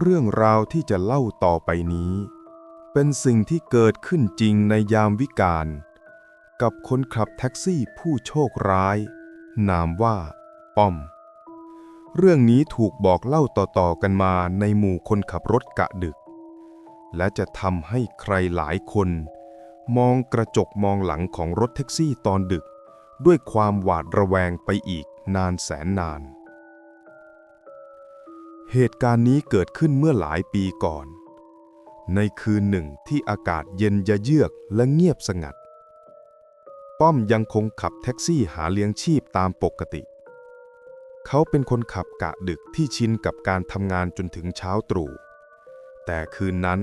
เรื่องราวที่จะเล่าต่อไปนี้ เป็นสิ่งที่เกิดขึ้นจริงในยามวิกาลกับคนขับแท็กซี่ผู้โชคร้าย นามว่าป้อม เรื่องนี้ถูกบอกเล่าต่อๆกันมาในหมู่คนขับรถกะดึก และจะทำให้ใครหลายคน มองกระจกมองหลังของรถแท็กซี่ตอนดึก ด้วยความหวาดระแวงไปอีกนานแสนนาน เหตุการณ์นี้เกิดขึ้นเมื่อหลายปีก่อน ในคืนหนึ่งที่อากาศเย็นยะเยือกและเงียบสงัด ป้อมยังคงขับแท็กซี่หาเลี้ยงชีพตามปกติ เขาเป็นคนขับกะดึกที่ชินกับการทำงานจนถึงเช้าตรู่ แต่คืนนั้น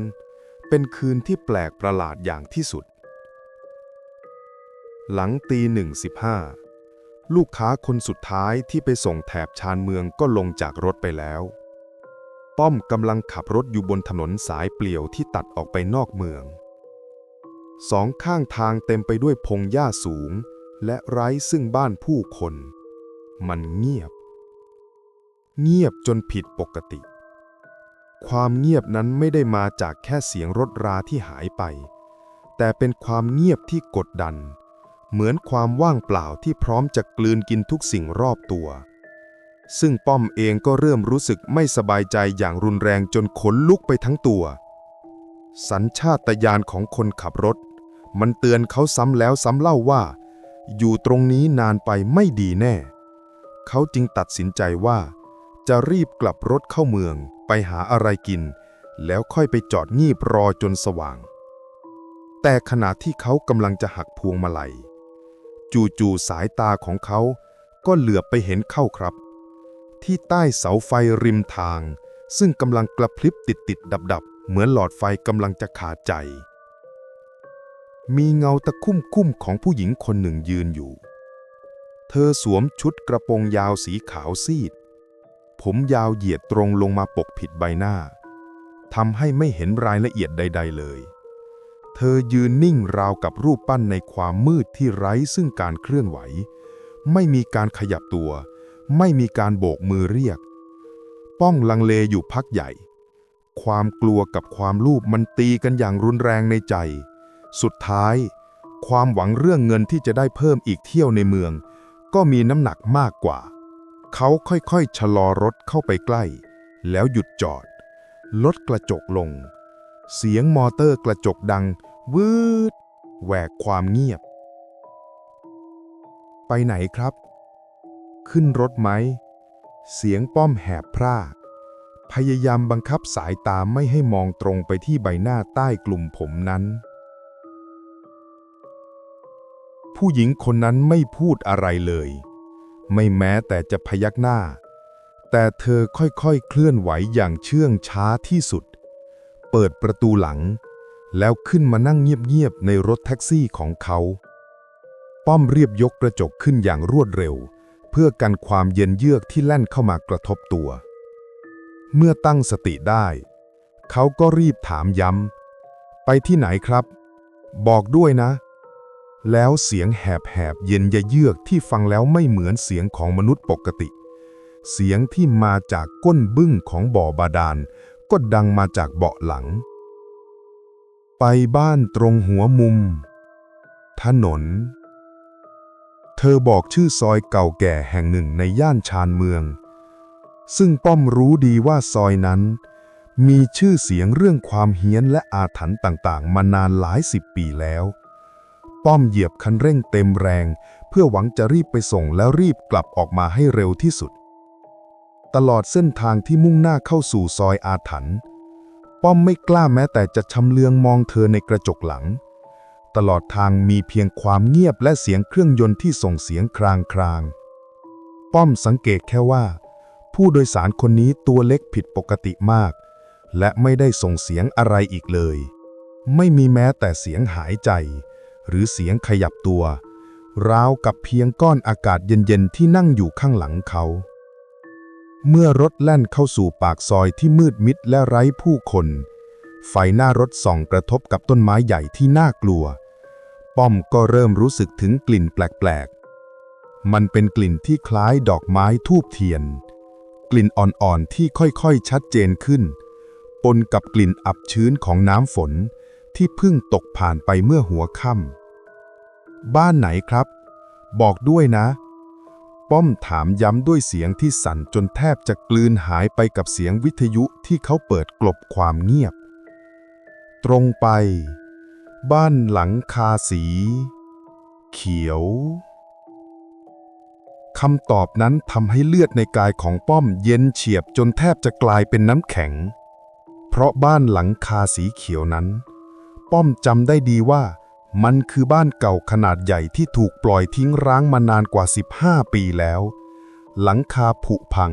เป็นคืนที่แปลกประหลาดอย่างที่สุด หลังตีหนึ่งสิบห้าลูกค้าคนสุดท้ายที่ไปส่งแถบชานเมืองก็ลงจากรถไปแล้ว ป้อมกำลังขับรถอยู่บนถนนสายเปลี่ยวที่ตัดออกไปนอกเมือง สองข้างทางเต็มไปด้วยพงหญ้าสูง และไร้ซึ่งบ้านผู้คน มันเงียบ เงียบจนผิดปกติ ความเงียบนั้นไม่ได้มาจากแค่เสียงรถราที่หายไป แต่เป็นความเงียบที่กดดัน เหมือนความว่างเปล่าที่พร้อมจะกลืนกินทุกสิ่งรอบตัว ซึ่งป้อมเองก็เริ่มรู้สึกไม่สบายใจอย่างรุนแรงจนขนลุกไปทั้งตัว สัญชาตญาณของคนขับรถ มันเตือนเขาซ้ำแล้วซ้ำเล่าว่า อยู่ตรงนี้นานไปไม่ดีแน่ เขาจึงตัดสินใจว่า จะรีบกลับรถเข้าเมืองไปหาอะไรกิน แล้วค่อยไปจอดงีบรอจนสว่าง แต่ขณะที่เขากำลังจะหักพวงมาลัย จู่ๆสายตาของเขาก็เหลือบไปเห็นเข้าครับ ที่ใต้เสาไฟริมทาง ซึ่งกำลังกระพริบติดติดดับดับเหมือนหลอดไฟกำลังจะขาดใจ มีเงาตะคุ่มคุ้มของผู้หญิงคนหนึ่งยืนอยู่ เธอสวมชุดกระโปรงยาวสีขาวซีด ผมยาวเหยียดตรงลงมาปกผิดใบหน้าทำให้ไม่เห็นรายละเอียดใด ๆ เลย เธอยืนนิ่งราวกับรูปปั้นในความมืดที่ไร้ซึ่งการเคลื่อนไหว ไม่มีการขยับตัว ไม่มีการโบกมือเรียก ป้องลังเลอยู่พักใหญ่ ความกลัวกับความลูบมันตีกันอย่างรุนแรงในใจ สุดท้าย ความหวังเรื่องเงินที่จะได้เพิ่มอีกเที่ยวในเมือง ก็มีน้ำหนักมากกว่า เขาค่อยๆชะลอรถเข้าไปใกล้ แล้วหยุดจอด ลดกระจกลง เสียงมอเตอร์กระจกดัง วืดแหวกความเงียบ ไปไหนครับ ขึ้นรถไหม เสียงป้อมแหบพร่า พยายามบังคับสายตาไม่ให้มองตรงไปที่ใบหน้าใต้กลุ่มผมนั้น ผู้หญิงคนนั้นไม่พูดอะไรเลย ไม่แม้แต่จะพยักหน้า แต่เธอค่อยๆเคลื่อนไหวอย่างเชื่องช้าที่สุด เปิดประตูหลัง แล้วขึ้นมานั่งเงียบๆในรถแท็กซี่ของเขา ป้อมเรียบยกกระจกขึ้นอย่างรวดเร็ว เพื่อกันความเย็นเยือกที่แล่นเข้ามากระทบตัว เมื่อตั้งสติได้ เขาก็รีบถามย้ำ ไปที่ไหนครับ บอกด้วยนะ แล้วเสียงแหบๆเย็นยะเยือกที่ฟังแล้วไม่เหมือนเสียงของมนุษย์ปกติ เสียงที่มาจากก้นบึ้งของบ่อบาดาลก็ดังมาจากเบาะหลัง ไปบ้านตรงหัวมุม ถนน เธอบอกชื่อซอยเก่าแก่แห่งหนึ่งในย่านชานเมือง ซึ่งป้อมรู้ดีว่าซอยนั้น มีชื่อเสียงเรื่องความเฮี้ยนและอาถรรพ์ต่างๆ มานานหลายสิบปีแล้ว ป้อมเหยียบคันเร่งเต็มแรง เพื่อหวังจะรีบไปส่งแล้วรีบกลับออกมาให้เร็วที่สุด ตลอดเส้นทางที่มุ่งหน้าเข้าสู่ซอยอาถรรพ์ป้อมไม่กล้าแม้แต่จะชำเลืองมองเธอในกระจกหลัง ตลอดทางมีเพียงความเงียบและเสียงเครื่องยนต์ที่ส่งเสียงครางครางป้อมสังเกตแค่ว่า ผู้โดยสารคนนี้ตัวเล็กผิดปกติมาก และไม่ได้ส่งเสียงอะไรอีกเลย ไม่มีแม้แต่เสียงหายใจ หรือเสียงขยับตัวราวกับเพียงก้อนอากาศเย็นๆที่นั่งอยู่ข้างหลังเขา เมื่อรถแล่นเข้าสู่ปากซอยที่มืดมิดและไร้ผู้คน ไฟหน้ารถส่องกระทบกับต้นไม้ใหญ่ที่น่ากลัว ป้อมก็เริ่มรู้สึกถึงกลิ่นแปลกๆ มันเป็นกลิ่นที่คล้ายดอกไม้ทูบเทียน กลิ่นอ่อนๆที่ค่อยๆชัดเจนขึ้น ปนกับกลิ่นอับชื้นของน้ำฝนที่เพิ่งตกผ่านไปเมื่อหัวค่ำบ้านไหนครับ บอกด้วยนะ ป้อมถามย้ำด้วยเสียงที่สั่นจนแทบจะกลืนหายไปกับเสียงวิทยุที่เขาเปิดกลบความเงียบ ตรงไป บ้านหลังคาสี เขียว คำตอบนั้นทำให้เลือดในกายของป้อมเย็นเฉียบจนแทบจะกลายเป็นน้ำแข็ง เพราะบ้านหลังคาสีเขียวนั้น ป้อมจำได้ดีว่ามันคือบ้านเก่าขนาดใหญ่ที่ถูกปล่อยทิ้งร้างมานานกว่า 15 ปีแล้ว หลังคาผุพัง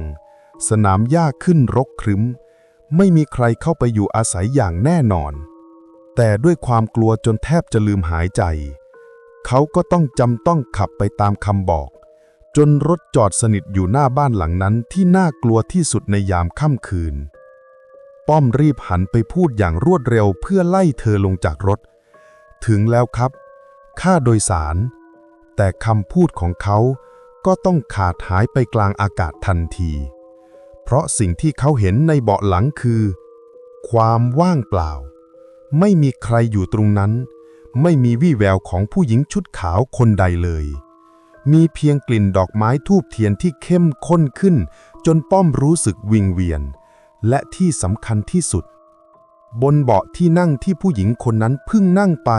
สนามหญ้าขึ้นรกครึ้ม ไม่มีใครเข้าไปอยู่อาศัยอย่างแน่นอน แต่ด้วยความกลัวจนแทบจะลืมหายใจ เขาก็ต้องจำต้องขับไปตามคำบอก จนรถจอดสนิทอยู่หน้าบ้านหลังนั้นที่น่ากลัวที่สุดในยามค่ำคืน ป้อมรีบหันไปพูดอย่างรวดเร็วเพื่อไล่เธอลงจากรถ ถึงแล้วครับ ค่าโดยสาร แต่คำพูดของเขาก็ต้องขาดหายไปกลางอากาศทันที เพราะสิ่งที่เขาเห็นในเบาะหลังคือ ความว่างเปล่า ไม่มีใครอยู่ตรงนั้น ไม่มีวี่แววของผู้หญิงชุดขาวคนใดเลย มีเพียงกลิ่นดอกไม้ทูบเทียนที่เข้มข้นขึ้น จนป้อมรู้สึกวิงเวียน และที่สำคัญที่สุด บนเบาะที่นั่งที่ผู้หญิงคนนั้นเพิ่งนั่งไป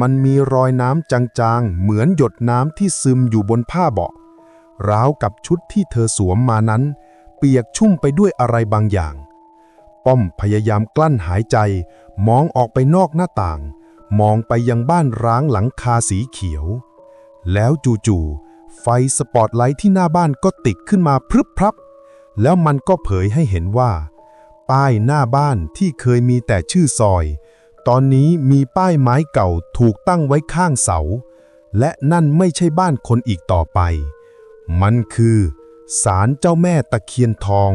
มันมีรอยน้ำจางๆ เหมือนหยดน้ำที่ซึมอยู่บนผ้าเบาะราวกับชุดที่เธอสวมมานั้น เปียกชุ่มไปด้วยอะไรบางอย่าง ป้อมพยายามกลั้นหายใจ มองออกไปนอกหน้าต่าง มองไปยังบ้านร้างหลังคาสีเขียว แล้วจู่ๆไฟสปอตไลท์ที่หน้าบ้านก็ติดขึ้นมาพรึบพรับ แล้วมันก็เผยให้เห็นว่า ป้ายหน้าบ้านที่เคยมีแต่ชื่อซอย ตอนนี้มีป้ายไม้เก่าถูกตั้งไว้ข้างเสา และนั่นไม่ใช่บ้านคนอีกต่อไป มันคือศาลเจ้าแม่ตะเคียนทอง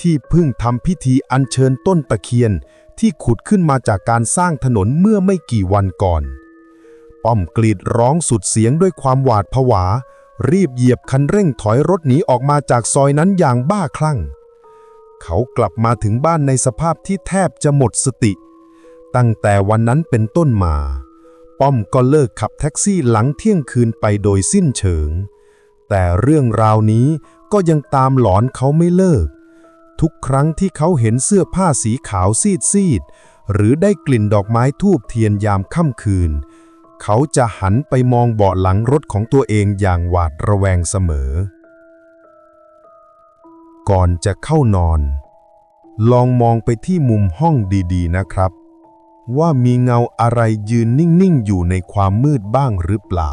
ที่เพิ่งทำพิธีอัญเชิญต้นตะเคียน ที่ขุดขึ้นมาจากการสร้างถนนเมื่อไม่กี่วันก่อน ป้อมกรีดร้องสุดเสียงด้วยความหวาดผวา รีบเหยียบคันเร่งถอยรถหนีออกมาจากซอยนั้นอย่างบ้าคลั่ง เขากลับมาถึงบ้านในสภาพที่แทบจะหมดสติ ตั้งแต่วันนั้นเป็นต้นมา ป้อมก็เลิกขับแท็กซี่หลังเที่ยงคืนไปโดยสิ้นเชิง แต่เรื่องราวนี้ก็ยังตามหลอนเขาไม่เลิก ทุกครั้งที่เขาเห็นเสื้อผ้าสีขาวซีดซีดๆ หรือได้กลิ่นดอกไม้ทูบเทียนยามค่ำคืน เขาจะหันไปมองเบาะหลังรถของตัวเองอย่างหวาดระแวงเสมอ ก่อนจะเข้านอน ลองมองไปที่มุมห้องดีๆนะครับ ว่ามีเงาอะไรยืนนิ่งๆ อยู่ในความมืดบ้างหรือเปล่า